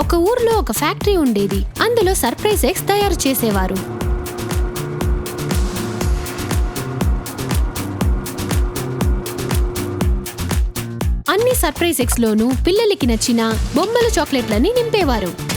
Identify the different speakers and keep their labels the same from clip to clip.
Speaker 1: ఒక ఊర్లో ఒక ఫ్యాక్టరీ ఉండేది. అందులో సర్ప్రైజ్ ఎగ్స్ తయారు చేసేవారు. అన్ని సర్ప్రైజ్ ఎగ్స్ లోనూ పిల్లలకి నచ్చిన బొమ్మల చాక్లెట్లని నింపేవారు.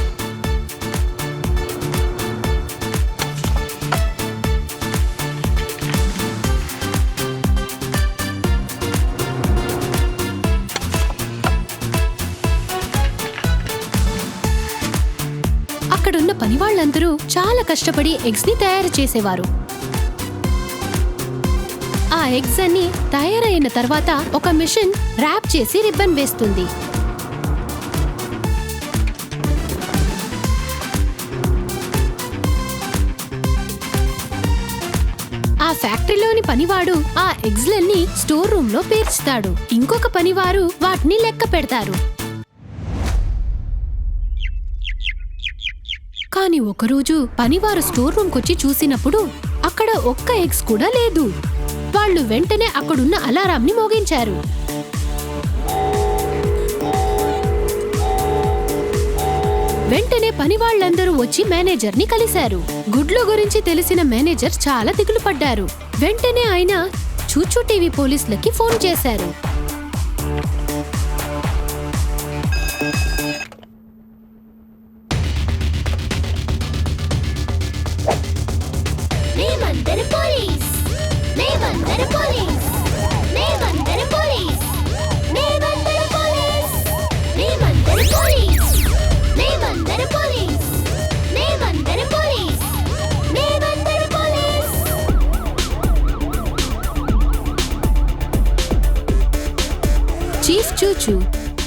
Speaker 1: అక్కడున్న పని వాళ్ళందరూ చాలా కష్టపడి ఎగ్స్ని తయారు చేసేవారు. ఆ ఎగ్స్ అన్ని తయారైన తర్వాత ఒక మిషన్ ర్యాప్ చేసి రిబ్బన్ వేస్తుంది. ఆ ఫ్యాక్టరీలోని పనివాడు ఆ ఎగ్స్లన్నీ స్టోర్ రూమ్లో పేర్చుతాడు. ఇంకొక పనివారు వాటిని లెక్క పెడతారు. కానీ ఒకరోజు పనివారు స్టోర్ రూమ్కొచ్చి చూసినప్పుడు అక్కడ ఒక్క ఎగ్స్ కూడా లేదు. వాళ్ళు వెంటనే అక్కడున్న అలారాంని మోగించారు. వెంటనే పని వాళ్ళందరూ వచ్చి మేనేజర్ని కలిశారు. గుడ్ల గురించి తెలిసిన మేనేజర్ చాలా దిగులు పడ్డారు వెంటనే ఆయన చూచూ టీవీ పోలీసులకి ఫోన్ చేశారు. చూచు.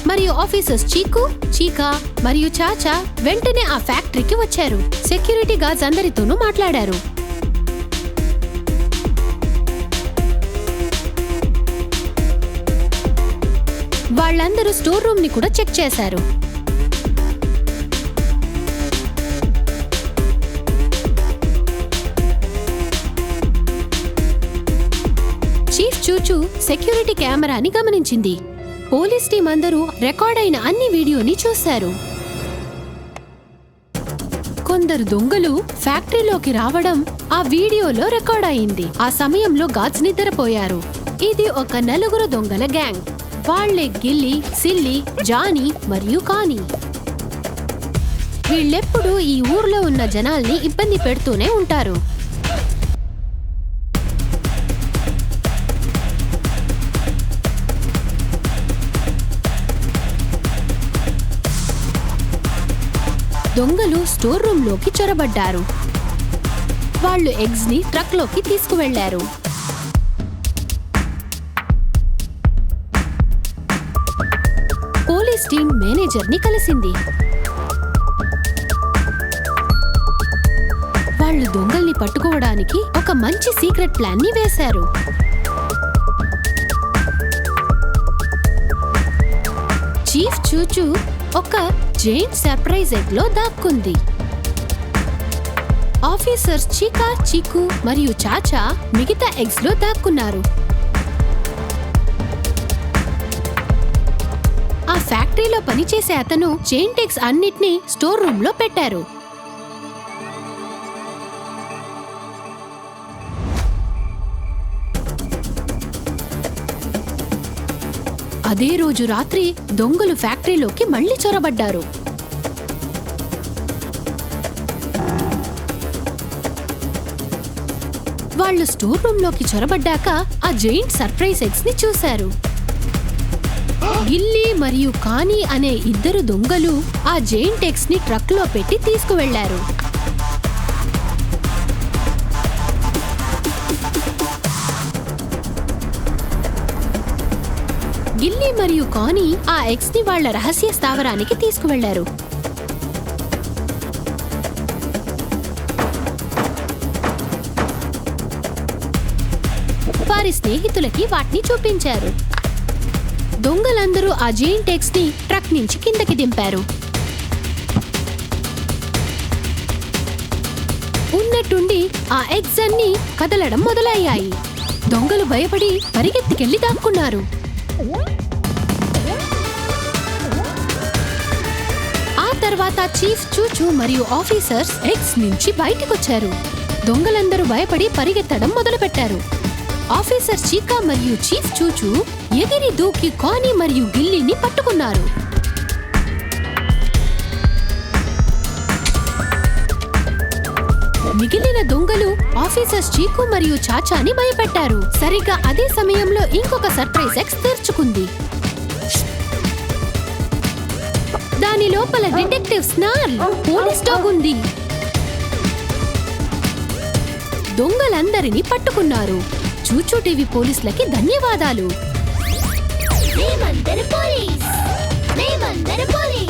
Speaker 1: మరియు ఆఫీసర్స్ చీకు చీకా మరియు చాచా వెంటనే ఆ ఫ్యాక్టరీకి వచ్చారు. సెక్యూరిటీ గార్డ్స్ అందరితోనూ మాట్లాడారు. వాళ్ళందరూ స్టోర్ రూమ్ని కూడా చెక్ చేశారు. చీఫ్ చూచు సెక్యూరిటీ కెమెరాని గమనించింది. పోలీస్ టీం అందరూ రికార్డ్ అయిన అన్ని వీడియోని చూశారు. కొందరు దొంగలు ఫ్యాక్టరీలోకి రావడం ఆ వీడియోలో రికార్డ్ అయింది. ఆ సమయంలో గార్డ్స్ నిద్రపోయారు. ఇది ఒక నలుగురు దొంగల గ్యాంగ్. వాళ్ళే గిల్లి సిల్లి జానీ మరియు కాని. వీళ్ళెప్పుడూ ఈ ఊర్లో ఉన్న జనాల్ని ఇబ్బంది పెడుతూనే ఉంటారు. దొంగలు స్టోర్ రూమ్లోకి చొరబడ్డారు. వాళ్ళు ఎగ్స్ని ట్రక్లోకి తీసుకువెళ్ళారు పోలీస్ టీం మేనేజర్ని కలిసింది. వాళ్ళు దొంగల్ని పట్టుకోవడానికి ఒక మంచి సీక్రెట్ ప్లాన్ని వేశారు. చీఫ్ చూచు ఒక జైంట్ సర్ప్రైజ్ ఎగ్లో దాక్కుంది. ఆఫీసర్స్ చీకా చీకు మరియు చాచా మిగతా ఎగ్స్లో దాక్కున్నారు. ఆ ఫ్యాక్టరీలో పనిచేసే అతను జైంట్ ఎగ్స్ అన్నిటినీ స్టోర్ రూమ్లో పెట్టారు. అదే రోజు రాత్రి దొంగలు ఫ్యాక్టరీలోకి మళ్ళీ చొరబడ్డారు. వాళ్ళు స్టోర్ రూమ్లోకి చొరబడ్డాక ఆ జైంట్ సర్ప్రైజ్ ఎగ్స్ని చూశారు. గిల్లీ మరియు కాని అనే ఇద్దరు దొంగలు ఆ జైంట్ ఎగ్స్ని ట్రక్లో పెట్టి తీసుకువెళ్ళారు గిల్లీ మరియు కాని ఆ ఎగ్స్ని వాళ్ళ రహస్య స్థావరానికి తీసుకువెళ్ళారు. వారి స్నేహితులకి వాటిని చూపించారు. దొంగలందరూ ఆ జైంట్ ఎగ్స్ని ట్రక్ నుంచి కిందకి దింపారు. ఉన్నట్టుండి ఆ ఎగ్స్ అన్ని కదలడం మొదలయ్యాయి. దొంగలు భయపడి పరిగెత్తికెళ్ళి దాక్కున్నారు. ఆ తర్వాత చీఫ్ చూచు మరియు ఆఫీసర్స్ ఎగ్స్ నుంచి బయటకొచ్చారు. దొంగలందరూ భయపడి పరిగెత్తడం మొదలుపెట్టారు. ఆఫీసర్ చీకా మరియు చీఫ్ చూచు ఎగిరి దూకి కాని మరియు గిల్లీని పట్టుకున్నారు. మిగిలిన దొంగలు ఆఫీసర్స్ చీకు మరియు చాచాని భయపెట్టారు. సరిగ్గా అదే సమయంలో ఇంకొక సర్ప్రైజ్ ఎక్స్ తెరుచుకుంది. దాని లోపల డిటెక్టివ్ స్నార్ పోలీస్ డాగ్ ఉంది. దొంగలందరినీ పట్టుకున్నారు. చూచూ టీవీ పోలీసులకి ధన్యవాదాలు.
Speaker 2: మేమందరం పోలీస్. మేమందరం పోలీస్.